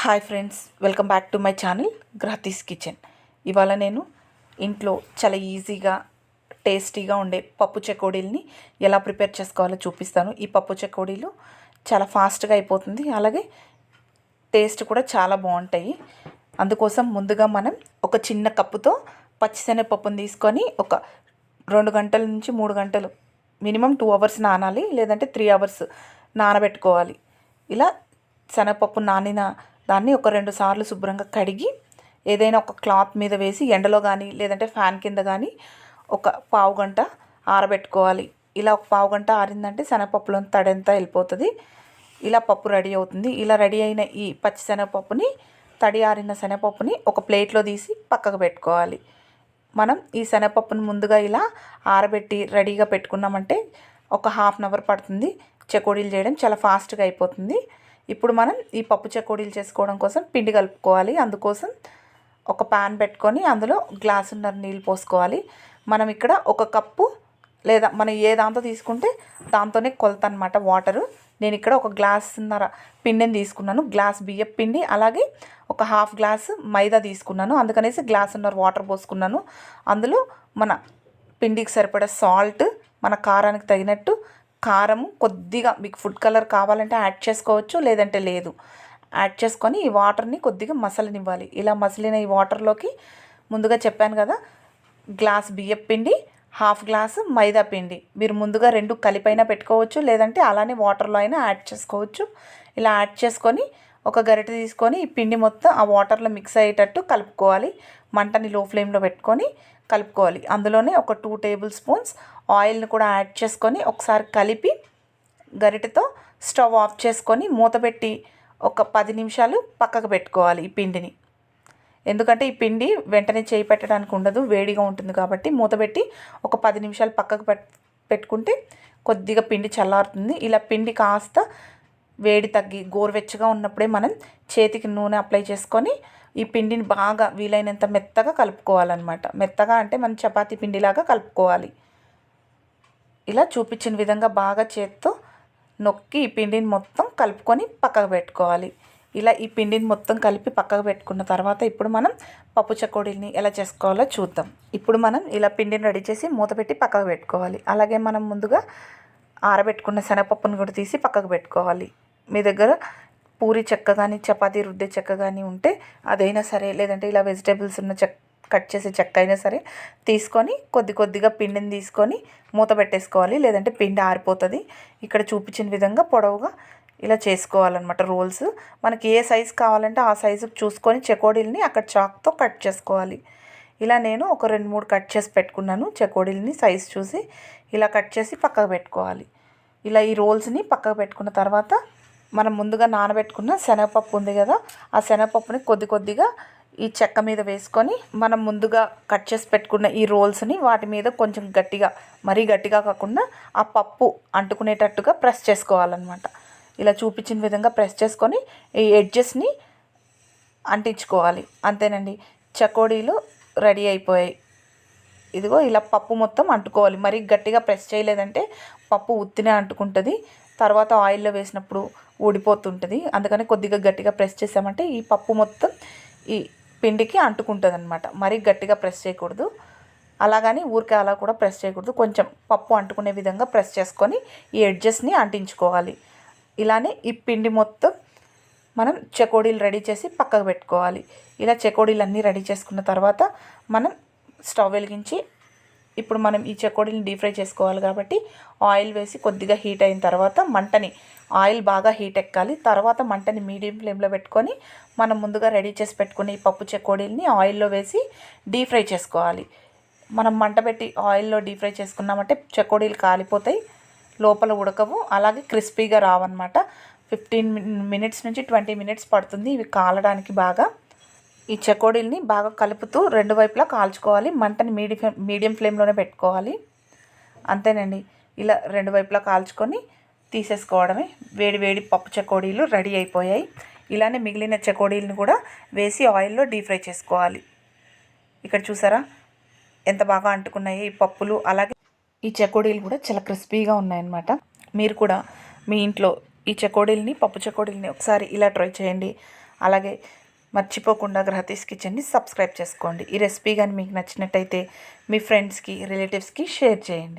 Hi friends welcome back to my channel Grathis kitchen. ఇవాళ నేను ఇంట్లో చాలా ఈజీగా టేస్టీగా ఉండే పప్పు చెకోడీల్ని ఎలా ప్రిపేర్ చేసుకోవాలో చూపిస్తాను. ఈ పప్పు చెకోడీలు చాలా ఫాస్ట్గా అయిపోతుంది అలాగే టేస్ట్ కూడా చాలా బాగుంటాయి. అందుకోసం ముందుగా మనం ఒక చిన్న కప్పుతో పచ్చిశనగపప్పును తీసుకొని ఒక రెండు గంటల నుంచి మూడు గంటలు మినిమం టూ అవర్స్ నానాలి లేదంటే త్రీ అవర్స్ నానబెట్టుకోవాలి. ఇలా శనగపప్పు నానిన దాన్ని ఒక రెండు సార్లు శుభ్రంగా కడిగి ఏదైనా ఒక క్లాత్ మీద వేసి ఎండలో కానీ లేదంటే ఫ్యాన్ కింద కానీ ఒక పావు గంట ఆరబెట్టుకోవాలి. ఇలా ఒక పావు గంట ఆరిందంటే శనగపప్పులో తడంతా వెళ్ళిపోతుంది. ఇలా పప్పు రెడీ అవుతుంది. ఇలా రెడీ అయిన ఈ పచ్చి శనగపప్పుని తడి ఆరిన శనగపప్పుని ఒక ప్లేట్లో తీసి పక్కకు పెట్టుకోవాలి. మనం ఈ శనగపప్పును ముందుగా ఇలా ఆరబెట్టి రెడీగా పెట్టుకున్నామంటే ఒక హాఫ్ అన్ అవర్ పడుతుంది. చెకోడీలు చేయడం చాలా ఫాస్ట్గా అయిపోతుంది. ఇప్పుడు మనం ఈ పప్పు చెకోడీలు చేసుకోవడం కోసం పిండి కలుపుకోవాలి. అందుకోసం ఒక ప్యాన్ పెట్టుకొని అందులో గ్లాసున్నర నీళ్ళు పోసుకోవాలి. మనం ఇక్కడ ఒక కప్పు లేదా మనం ఏ దాంతో తీసుకుంటే దాంతోనే కొలత అనమాట వాటరు. నేను ఇక్కడ ఒక గ్లాసున్నర పిండిని తీసుకున్నాను. గ్లాస్ బియ్యం పిండి అలాగే ఒక హాఫ్ గ్లాస్ మైదా తీసుకున్నాను. అందుకనేసి గ్లాసున్నర వాటర్ పోసుకున్నాను. అందులో మన పిండికి సరిపడే సాల్ట్ మన కారానికి తగినట్టు కారం కొద్దిగా మీకు ఫుడ్ కలర్ కావాలంటే యాడ్ చేసుకోవచ్చు లేదంటే లేదు. యాడ్ చేసుకొని ఈ వాటర్ని కొద్దిగా మసలనివ్వాలి. ఇలా మసలిన ఈ వాటర్లోకి ముందుగా చెప్పాను కదా గ్లాస్ బియ్యం పిండి హాఫ్ గ్లాస్ మైదా పిండి. మీరు ముందుగా రెండు కలిపైనా పెట్టుకోవచ్చు లేదంటే అలానే వాటర్లో అయినా యాడ్ చేసుకోవచ్చు. ఇలా యాడ్ చేసుకొని ఒక గరిటె తీసుకొని ఈ పిండి మొత్తం ఆ వాటర్లో మిక్స్ అయ్యేటట్టు కలుపుకోవాలి. మంటని లో ఫ్లేమ్లో పెట్టుకొని కలుపుకోవాలి. అందులోనే ఒక టూ టేబుల్ స్పూన్స్ ఆయిల్ని కూడా యాడ్ చేసుకొని ఒకసారి కలిపి గరిటెతో స్టవ్ ఆఫ్ చేసుకొని మూత పెట్టి ఒక పది నిమిషాలు పక్కకు పెట్టుకోవాలి ఈ పిండిని. ఎందుకంటే ఈ పిండి వెంటనే చేయి పెట్టడానికి ఉండదు వేడిగా ఉంటుంది కాబట్టి మూత పెట్టి ఒక పది నిమిషాలు పక్కకు పెట్టుకుంటే కొద్దిగా పిండి చల్లారుతుంది. ఇలా పిండి కాస్త వేడి తగ్గి గోరువెచ్చగా ఉన్నప్పుడే మనం చేతికి నూనె అప్లై చేసుకొని ఈ పిండిని బాగా వీలైనంత మెత్తగా కలుపుకోవాలన్నమాట. మెత్తగా అంటే మనం చపాతీ పిండిలాగా కలుపుకోవాలి. ఇలా చూపించిన విధంగా బాగా చేత్తో నొక్కి ఈ పిండిని మొత్తం కలుపుకొని పక్కకు పెట్టుకోవాలి. ఇలా ఈ పిండిని మొత్తం కలిపి పక్కకు పెట్టుకున్న తర్వాత ఇప్పుడు మనం పప్పు చకోడీని ఎలా చేసుకోవాలో చూద్దాం. ఇప్పుడు మనం ఇలా పిండిని రెడీ చేసి మూత పెట్టి పక్కకు పెట్టుకోవాలి. అలాగే మనం ముందుగా ఆరబెట్టుకున్న శనగపప్పును కూడా తీసి పక్కకు పెట్టుకోవాలి. మీ దగ్గర పూరి చెక్క కానీ చపాతీ రుద్దే చెక్క కానీ ఉంటే అదైనా సరే లేదంటే ఇలా వెజిటేబుల్స్ ఉన్న చెక్క కట్ చేసే చెక్క అయినా సరే తీసుకొని కొద్ది కొద్దిగా పిండిని తీసుకొని మూత పెట్టేసుకోవాలి. లేదంటే పిండి ఆరిపోతుంది. ఇక్కడ చూపించిన విధంగా పొడవుగా ఇలా చేసుకోవాలన్నమాట రోల్స్. మనకి ఏ సైజు కావాలంటే ఆ సైజు చూసుకొని చెకోడీలని అక్కడ చాక్తో కట్ చేసుకోవాలి. ఇలా నేను ఒక రెండు మూడు కట్ చేసి పెట్టుకున్నాను. చెకోడీలని సైజు చూసి ఇలా కట్ చేసి పక్కకు పెట్టుకోవాలి. ఇలా ఈ రోల్స్ని పక్కకు పెట్టుకున్న తర్వాత మనం ముందుగా నానబెట్టుకున్న శనగపప్పు ఉంది కదా ఆ శనగపప్పుని కొద్ది కొద్దిగా ఈ చెక్క మీద వేసుకొని మనం ముందుగా కట్ చేసి పెట్టుకున్న ఈ రోల్స్ని వాటి మీద కొంచెం గట్టిగా మరీ గట్టిగా కాకుండా ఆ పప్పు అంటుకునేటట్టుగా ప్రెస్ చేసుకోవాలన్నమాట. ఇలా చూపించిన విధంగా ప్రెస్ చేసుకొని ఈ ఎడ్జెస్ని అంటించుకోవాలి. అంతేనండి చకోడీలు రెడీ అయిపోయాయి. ఇదిగో ఇలా పప్పు మొత్తం అంటుకోవాలి. మరీ గట్టిగా ప్రెస్ చేయలేదంటే పప్పు ఉత్తినే అంటుకుంటుంది. తర్వాత ఆయిల్లో వేసినప్పుడు ఊడిపోతుంటుంది. అందుకని కొద్దిగా గట్టిగా ప్రెస్ చేసామంటే ఈ పప్పు మొత్తం ఈ పిండికి అంటుకుంటుంది అనమాట మరీ గట్టిగా ప్రెస్ చేయకూడదు. అలాగని ఊరికే అలా కూడా ప్రెస్ చేయకూడదు. కొంచెం పప్పు అంటుకునే విధంగా ప్రెస్ చేసుకొని ఈ ఎడ్జెస్ని అంటించుకోవాలి. ఇలానే ఈ పిండి మొత్తం మనం చెకోడీలు రెడీ చేసి పక్కకు పెట్టుకోవాలి. ఇలా చెకోడీలు అన్నీ రెడీ చేసుకున్న తర్వాత మనం స్టవ్ వెలిగించి ఇప్పుడు మనం ఈ చెకోడీని డీప్ ఫ్రై చేసుకోవాలి కాబట్టి ఆయిల్ వేసి కొద్దిగా హీట్ అయిన తర్వాత మంటని ఆయిల్ బాగా హీట్ ఎక్కాలి. తర్వాత మంటని మీడియం ఫ్లేమ్లో పెట్టుకొని మనం ముందుగా రెడీ చేసి పెట్టుకుని ఈ పప్పు చెకోడీలని ఆయిల్లో వేసి డీప్ ఫ్రై చేసుకోవాలి. మనం మంట పెట్టి ఆయిల్లో డీప్ ఫ్రై చేసుకున్నామంటే చెకోడీలు కాలిపోతాయి లోపల ఉడకవు. అలాగే క్రిస్పీగా రావన్నమాట. ఫిఫ్టీన్ మినిట్స్ నుంచి ట్వంటీ మినిట్స్ పడుతుంది. ఇవి కాలడానికి బాగా. ఈ చెకోడీల్ని బాగా కలుపుతూ రెండు వైపులా కాల్చుకోవాలి. మంటని మీడియం మీడియం ఫ్లేమ్లోనే పెట్టుకోవాలి. అంతేనండి. ఇలా రెండు వైపులా కాల్చుకొని తీసేసుకోవడమే. వేడి వేడి పప్పు చెకోడీలు రెడీ అయిపోయాయి. ఇలానే మిగిలిన చెకోడీలను కూడా వేసి ఆయిల్లో డీప్ ఫ్రై చేసుకోవాలి. ఇక్కడ చూసారా? ఎంత బాగా అంటుకున్నాయి ఈ పప్పులు. అలాగే ఈ చెకోడీలు కూడా చాలా క్రిస్పీగా ఉన్నాయన్నమాట. మీరు కూడా మీ ఇంట్లో ఈ చెకోడీల్ని పప్పు చెకోడీలని ఒకసారి ఇలా ట్రై చేయండి. అలాగే మర్చిపోకుండా గ్రహతీస్ కిచెన్ని సబ్స్క్రైబ్ చేసుకోండి. ఈ రెసిపీ కానీ మీకు నచ్చినట్టయితే మీ ఫ్రెండ్స్కి రిలేటివ్స్కి షేర్ చేయండి.